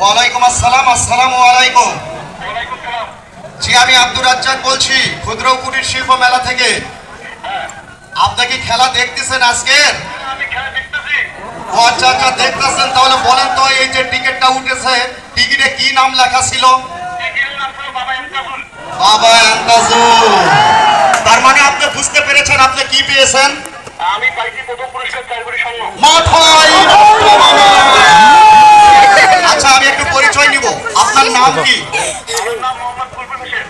ওয়ালাইকুম আসসালাম আসসালামু আলাইকুম। জি আমি আব্দুর রাজ্জাক বলছি ক্ষুদ্র কুটির শিল্প মেলা থেকে। আপনি কি খেলা দেখতেছেন আজকের ও আচ্ছা আচ্ছা দেখতেছেন তাহলে বলেন তো এই যে টিকিটটা উঠেছে টিকিটে কি নাম লেখা ছিল? বাবা আন্দাজুল তার মানে আপনি বুঝতে পেরেছেন আপনি কি পেয়েছেন? আমি পাইছি প্রথম পুরস্কার মাথায় আচ্ছা আমি একটু পরিচয় নিব আপনার নাম কি আমার নাম মোহাম্মদ কুলবুল হোসেন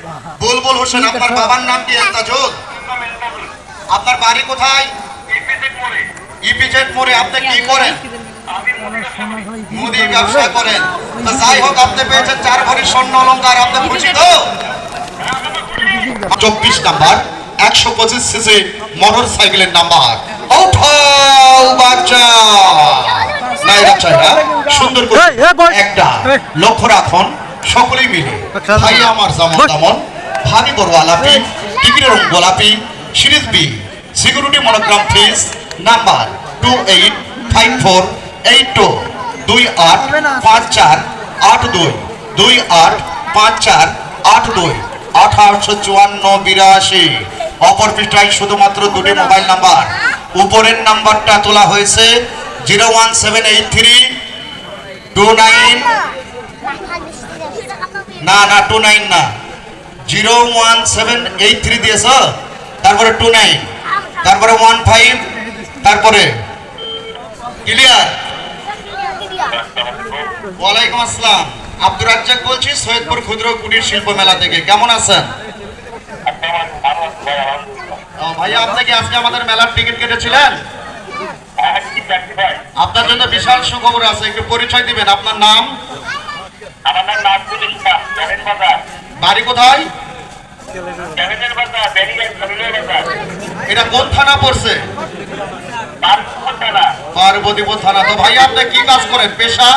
বুলবুল হোসেন আপনার বাবার নাম কি? এন্তাবুল আপনার বাড়ি কোথায়? ইপিজেড মোড়ে। আপনি কি করেন? আমি মুদি ব্যবসা করেন। তো যাই হোক আপনি পেয়েছেন চার ভরি স্বর্ণ অলঙ্কার। আপনি খুশি তো? চব্বিশ নাম্বার একশো পঁচিশ সিসি মোটর সাইকেলের নাম্বার। ওঠাও বাচ্চা। এটা সুন্দর করে। একটা লক্ষ্য রাখুন সকলেই মিলে। আচ্ছা, ভাই আমার যেমন তেমন। বড় আলাপি রং গোলাপি series B security monogram fees number two eight five four eight two দুই আট পাঁচ চার আট দুই দুই আট পাঁচ চার আট দুই আঠারোশো চুয়ান্ন বিরাশি। অপর পৃষ্ঠায় শুধুমাত্র দুটি মোবাইল নাম্বার উপরের নাম্বারটা তোলা হয়েছে zero one seven eight three two nine. না না টু নাইন না। Zero one seven eight three দিয়েছ তারপরে টু নাইন, তারপরে ওয়ান ফাইভ, তারপরে ক্লিয়ার? ওয়ালাইকুম আসসালাম। আব্দুর রাজ্জাক বলছি, সৈয়দপুর ক্ষুদ্র কুটির শিল্প মেলা থেকে। কেমন আছেন? ভাইয়া আপনি কি আজকে আমাদের মেলার টিকিট কেটেছিলেন? আপনার জন্য বিশাল সুখবর আছে, একটু পরিচয় দিবেন। আপনার নাম? আমার নাম নাজমুল বাড়ি কোথায়? এটা কোন থানা পড়ছে? পার্বতীপুর থানা। তো ভাইয়া আপনি কি কাজ করেন? পেশা?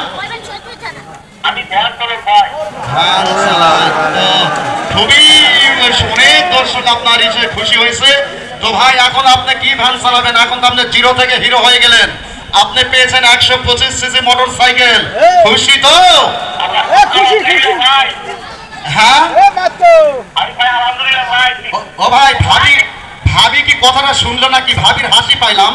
ভাই খুশি হয়েছে। ভাই, এখন আপনি কি চালাবেন? এখন তো আপনি জিরো থেকে হিরো হয়ে গেলেন। আপনি পেয়েছেন একশো পঁচিশ সিসি মোটর সাইকেল খুশি তো? খুশি ভাই হ্যাঁ? ও- ও ভাই ভাবি ভাবি কি কথাটা শুনলো নাকি? ভাবির হাসি পাইলাম।